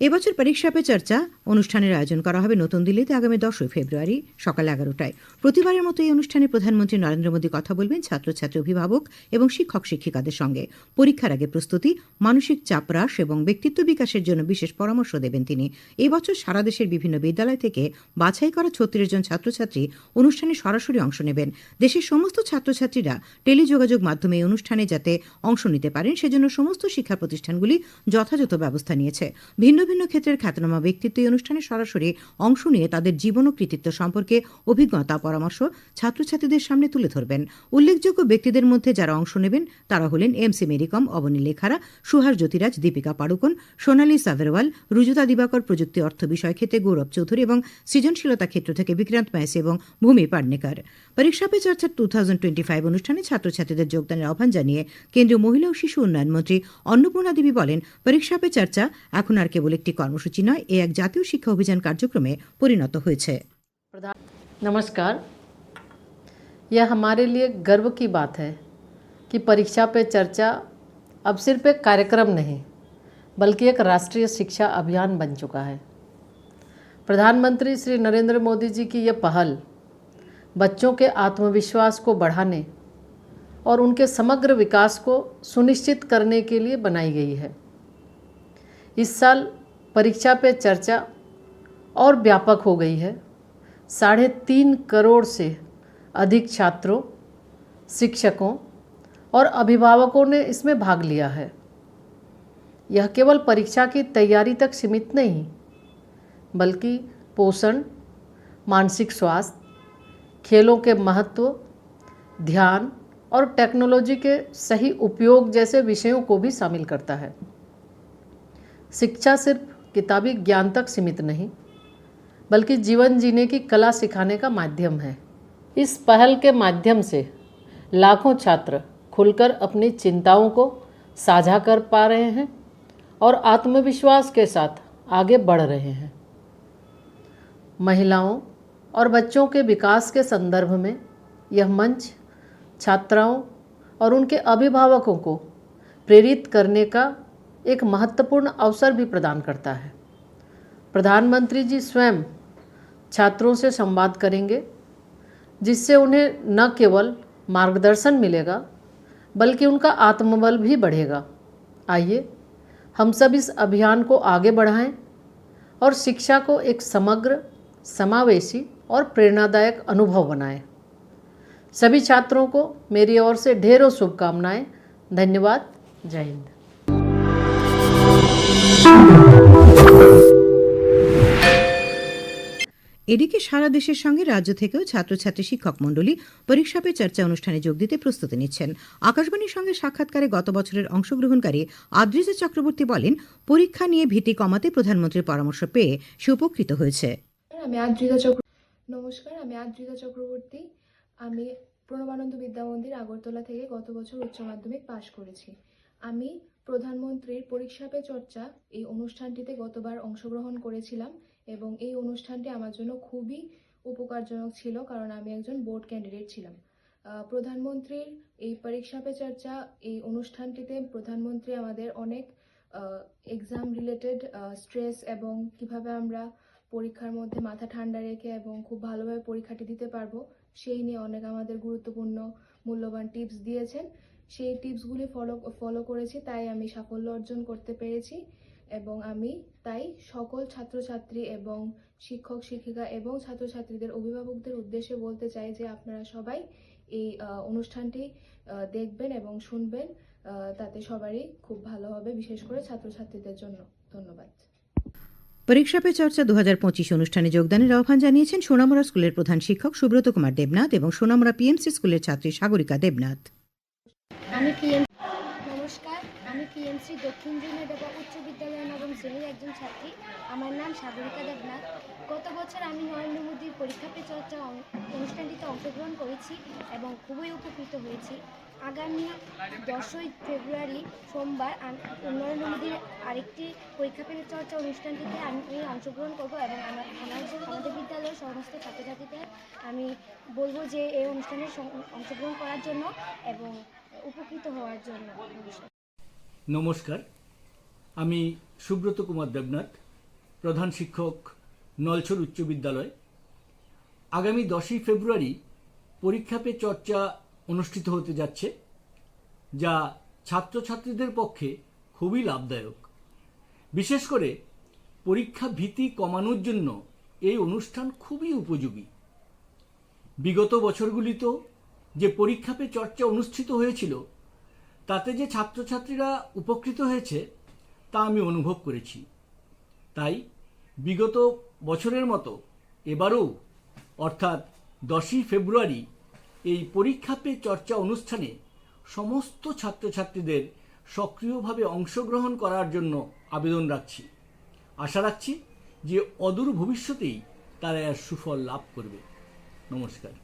এবছর পরীক্ষা পে চর্চা অনুষ্ঠানের আয়োজন করা হবে নতুন দিল্লিতে আগামী দশই ফেব্রুয়ারি সকাল এগারোটায়। প্রতিবারের মতো এই অনুষ্ঠানে প্রধানমন্ত্রী নরেন্দ্র মোদী কথা বলবেন ছাত্রছাত্রী অভিভাবক এবং শিক্ষক শিক্ষিকাদের সঙ্গে। পরীক্ষার আগে প্রস্তুতি, মানসিক চাপ হ্রাস এবং ব্যক্তিত্ব বিকাশের জন্য বিশেষ পরামর্শ দেবেন তিনি। এবছর বছর সারা দেশের বিভিন্ন বিদ্যালয় থেকে বাছাই করা ছত্রিশ জন ছাত্রছাত্রী অনুষ্ঠানে সরাসরি অংশ নেবেন। দেশের সমস্ত ছাত্রছাত্রীরা টেলিযোগাযোগ মাধ্যমে এই অনুষ্ঠানে যাতে অংশ নিতে পারেন, সেজন্য সমস্ত শিক্ষা প্রতিষ্ঠানগুলি যথাযথ ব্যবস্থা নিয়েছে। ভিন্ন ভিন্ন ক্ষেত্রের খ্যাতনামা ব্যক্তিত্ব এই অনুষ্ঠানে সরাসরি অংশ নিয়ে তাদের জীবন ও কৃতিত্ব সম্পর্কে অভিজ্ঞতা, পরামর্শ ছাত্রছাত্রীদের সামনে তুলে ধরবেন। উল্লেখযোগ্য ব্যক্তিদের মধ্যে যারা অংশ নেবেন তারা হলেন এম সি মেরিকম অবনী লেখারা, সুহাস জ্যোতিরাজ, দীপিকা পাড়ুকন, সোনালী সাভেরওয়াল রুজুতা দিবাকর প্রযুক্তি অর্থ বিষয় ক্ষেত্রে গৌরব চৌধুরী এবং সৃজনশীলতা ক্ষেত্র থেকে বিক্রান্ত মাইসি এবং ভূমি পাডনেকর পরীক্ষা পে চর্চা টু থাউজেন্ড টোয়েন্টি ফাইভ অনুষ্ঠানে ছাত্রছাত্রীদের যোগদানের আহ্বান জানিয়ে কেন্দ্রীয় মহিলা ও শিশু উন্নয়ন মন্ত্রী অন্নপূর্ণা দেবী বলেন, পরীক্ষা পে চর্চা এখন আর কেবল একটি কর্মসূচি নয় এ এক জাতীয় শিক্ষা অভিযান কার্যক্রমে পরিণত হয়েছে प्रधान नमस्कार यह हमारे लिए गर्व की बात है कि परीक्षा पे चर्चा अब सिर्फ एक कार्यक्रम नहीं बल्कि एक राष्ट्रीय शिक्षा अभियान बन चुका है प्रधानमंत्री श्री नरेंद्र मोदी जी की यह पहल बच्चों के आत्मविश्वास को बढ़ाने और उनके समग्र विकास को सुनिश्चित करने के लिए बनाई गई है इस साल परीक्षा पे चर्चा और व्यापक हो गई है। साढ़े तीन करोड़ से अधिक छात्रों, शिक्षकों और अभिभावकों ने इसमें भाग लिया है। यह केवल परीक्षा की तैयारी तक सीमित नहीं, बल्कि पोषण, मानसिक स्वास्थ्य, खेलों के महत्व, ध्यान और टेक्नोलॉजी के सही उपयोग जैसे विषयों को भी शामिल करता है। शिक्षा सिर्फ़ किताबी ज्ञान तक सीमित नहीं, बल्कि जीवन जीने की कला सिखाने का माध्यम है। इस पहल के माध्यम से लाखों छात्र खुलकर अपनी चिंताओं को साझा कर पा रहे हैं और आत्मविश्वास के साथ आगे बढ़ रहे हैं। महिलाओं और बच्चों के विकास के संदर्भ में यह मंच छात्राओं और उनके अभिभावकों को प्रेरित करने का एक महत्वपूर्ण अवसर भी प्रदान करता है। प्रधानमंत्री जी स्वयं छात्रों से संवाद करेंगे, जिससे उन्हें न केवल मार्गदर्शन मिलेगा, बल्कि उनका आत्मबल भी बढ़ेगा। आइए, हम सब इस अभियान को आगे बढ़ाएँ और शिक्षा को एक समग्र, समावेशी और प्रेरणादायक अनुभव बनाएँ। सभी छात्रों को मेरी ओर से ढेरों शुभकामनाएँ। धन्यवाद। जय हिंद। এদিকে সারা দেশের সঙ্গে রাজ্য থেকেও ছাত্রছাত্রী শিক্ষক মণ্ডলী পরীক্ষা পে চর্চা অনুষ্ঠানে যোগ দিতে প্রস্তুতি নিচ্ছেন। আকাশবাণীর সঙ্গে সাক্ষাৎকারে গত বছরের অংশগ্রহণকারী আদ্রিজা চক্রবর্তী বলেন, পরীক্ষা নিয়ে ভীতি কমাতে প্রধানমন্ত্রীর পরামর্শ পেয়ে সে উপকৃত হয়েছে। আমি আদ্রিতা চক্র নমস্কার, আমি আদ্রিতা চক্রবর্তী। আমি প্রণবানন্দ বিদ্যা মন্দির আগরতলা থেকে গত বছর উচ্চ মাধ্যমিক পাশ করেছি। আমি প্রধানমন্ত্রীর পরীক্ষা পে চর্চা এই অনুষ্ঠানটিতে গতবার অংশগ্রহণ করেছিলাম এবং এই অনুষ্ঠানটি আমার জন্য খুবই উপকারজনক ছিল কারণ আমি একজন বোর্ড ক্যান্ডিডেট ছিলাম। প্রধানমন্ত্রীর এই পরীক্ষা পে চর্চা এই অনুষ্ঠানটিতে প্রধানমন্ত্রী আমাদের অনেক এক্সাম রিলেটেড স্ট্রেস এবং কীভাবে আমরা পরীক্ষার মধ্যে মাথা ঠান্ডা রেখে এবং খুব ভালোভাবে পরীক্ষাটি দিতে পারব, সেই নিয়ে অনেক আমাদের গুরুত্বপূর্ণ, মূল্যবান টিপস দিয়েছেন। সেই টিপসগুলি ফলো ফলো করেছি, তাই আমি সাফল্য অর্জন করতে পেরেছি এবং আমি তাই সকল ছাত্রছাত্রী এবং শিক্ষক, শিক্ষিকা এবং ছাত্রছাত্রীদের, অভিভাবকদের উদ্দেশ্যে বলতে চাই যে আপনারা সবাই এই অনুষ্ঠানটি দেখবেন এবং শুনবেন তাতে সবারই খুব ভালো হবে, বিশেষ করে ছাত্রছাত্রীদের জন্য। ধন্যবাদ। পরীক্ষা পে চর্চা দু হাজার পঁচিশ অনুষ্ঠানে যোগদানের আহ্বান জানিয়েছেন সোনামুড়া স্কুলের প্রধান শিক্ষক সুব্রত কুমার দেবনাথ এবং সোনামুড়া পিএমসি স্কুলের ছাত্রী সাগরিকা দেবনাথ। আমি পিএম নমস্কার, আমি পিএমসি দক্ষিণ জুনেদাবা উচ্চ বিদ্যালয়ের নবম শ্রেণির একজন ছাত্রী। আমার নাম সাগরিকা দেবনাথ। গত বছর আমি নরেন্দ্র মোদীর পরীক্ষা পে চর্চা অনুষ্ঠানটিতে অংশগ্রহণ করেছি এবং খুবই উপকৃত হয়েছি। আগামী দশই ফেব্রুয়ারি সোমবার নরেন্দ্র মোদীর আরেকটি পরীক্ষা পে চর্চা অনুষ্ঠানটিতে আমি অংশগ্রহণ করব এবং আমার আমাদের বিদ্যালয়ের সমস্ত ছাত্রছাত্রীদের আমি বলব যে এই অনুষ্ঠানে অংশগ্রহণ করার জন্য এবং উপকৃত হওয়ার জন্য নমস্কার। আমি সুব্রত কুমার দেবনাথ, প্রধান শিক্ষক নলছর উচ্চ বিদ্যালয়। আগামী দশই ফেব্রুয়ারি পরীক্ষা পে চর্চা অনুষ্ঠিত হতে যাচ্ছে, যা ছাত্রছাত্রীদের পক্ষে খুবই লাভদায়ক। বিশেষ করে পরীক্ষা ভীতি কমানোর জন্য এই অনুষ্ঠান খুবই উপযোগী। বিগত বছরগুলিতেও যে পরীক্ষা পে চর্চা অনুষ্ঠিত হয়েছিল, তাতে যে ছাত্রছাত্রীরা উপকৃত হয়েছে, তা আমি অনুভব করেছি। তাই বিগত বছরের মতো এবারও, অর্থাৎ দশই ফেব্রুয়ারি, এই পরীক্ষা পে চর্চা অনুষ্ঠানে সমস্ত ছাত্রছাত্রীদের সক্রিয়ভাবে অংশগ্রহণ করার জন্য আবেদন রাখছি। আশা রাখছি যে অদূর ভবিষ্যতেই তারা এর সুফল লাভ করবে। নমস্কার।